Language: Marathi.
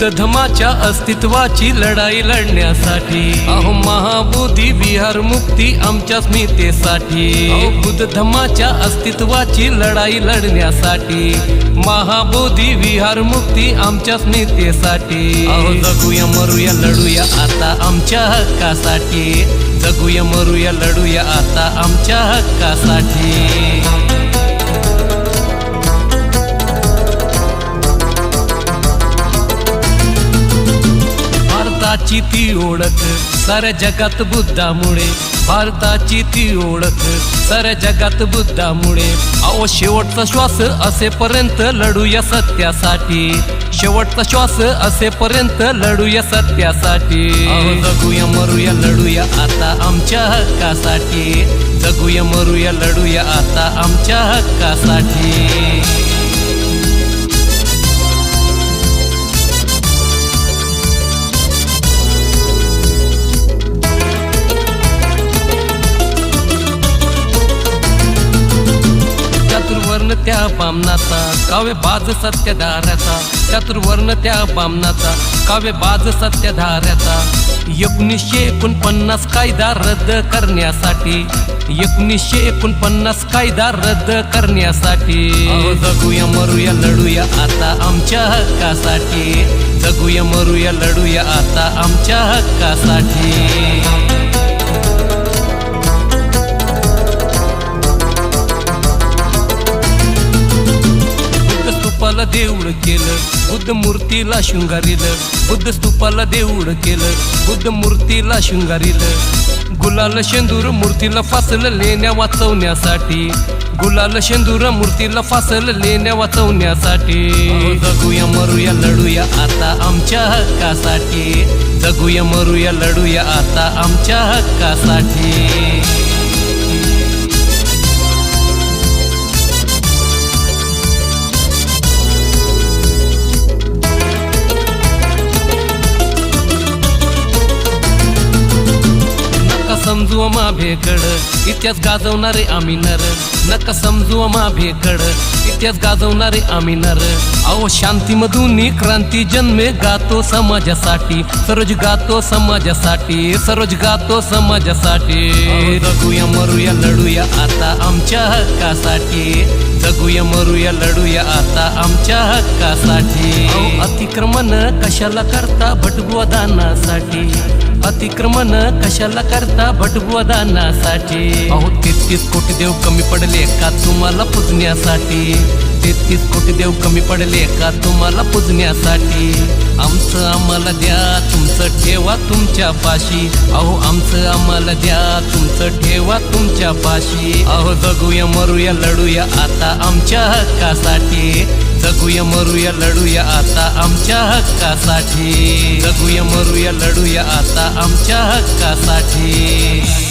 बुद्ध धमाच्या अस्तित्वाची लढाई लढण्यासाठी. अहो महाबोधी विहार मुक्ती आमच्या स्मितेसाठी. बुद्ध धमाच्या अस्तित्वाची लढाई लढण्यासाठी. महाबोधी विहार मुक्ती आमच्या स्मितेसाठी. अहो जगूया मरूया लढूया आता आमच्या हक्कासाठी. जगूया मरूया लढूया आता आमच्या हक्कासाठी. भारताची ती ओळख साऱ्या जगात बुद्धामुळे. भारताची ती ओळख साऱ्या जगात बुद्धामुळे. अहो शेवटचा श्वास असेपर्यंत लढूया सत्यासाठी. शेवटचा श्वास असेपर्यंत लढूया सत्यासाठी. जगूया मरूया लढूया आता आमच्या हक्कासाठी. जगूया मरूया लढूया आता आमच्या हक्कासाठी. त्या बामनाचा काव्य बाज सत्यधाऱ्याचा. चतुर्वर्ण त्या बामनाचा काव्य बाज सत्यधाऱ्याचा. एकोणीसशे एकोणपन्नास कायदा रद्द करण्यासाठी एकोणीसशे एकोणपन्नास कायदा रद्द करण्यासाठी. जगूया मरूया लढूया आता आमच्या हक्कासाठी. जगूया मरूया लढूया आता आमच्या हक्कासाठी. स्तूपाला देऊळ केलं बुद्ध मूर्तीला शृंगारिलं बुद्ध स्तूपाला देऊळ केलं बुद्ध मूर्तीला शृंगारिलं. गुलाल शेंदूर मूर्तीला फासल लेण्या वाचवण्यासाठी गुलाल शेंदूर मूर्तीला फासल लेण्या वाचवण्यासाठी. जगूया मरूया लढूया आता आमच्या हक्कासाठी. जगूया मरूया लढूया आता आमच्या हक्कासाठी. समजू माभेकड इतिहास गाजवणारे आम्ही नर. नका समजू माभेकड इतिहास गाजवणारे आम्ही नर. अहो शांतीमधून क्रांती जन्मे गातो समाजासाठी. सरोज गातो समाजासाठी सरोज गातो समाजासाठी. जगूया मरूया लढूया आता आमच्या हक्कासाठी. जगूया मरूया लढूया आता आमच्या हक्कासाठी. अतिक्रमण कशाला करता भटबुवा दानासाठी? अतिक्रमण कशाला करता भटबुवा वदानासाठी. अहो तेहतीस कोटी देव कमी पडले का तुम्हाला पुजण्यासाठी? तेहतीस कोटी देव कमी पडले का तुम्हाला पुजण्यासाठी? आमचं आम्हाला द्या तुमचं ठेवा तुमच्या पाशी. अहो आमचं आम्हाला द्या तुमचं ठेवा तुमच्या पाशी. अहो जगूया मरूया लढूया आता आमच्या हक्कासाठी. जगूया मरूया लढूया आता आमच्या हक्कासाठी. जगूया मरूया लढूया आता आमच्या हक्कासाठी.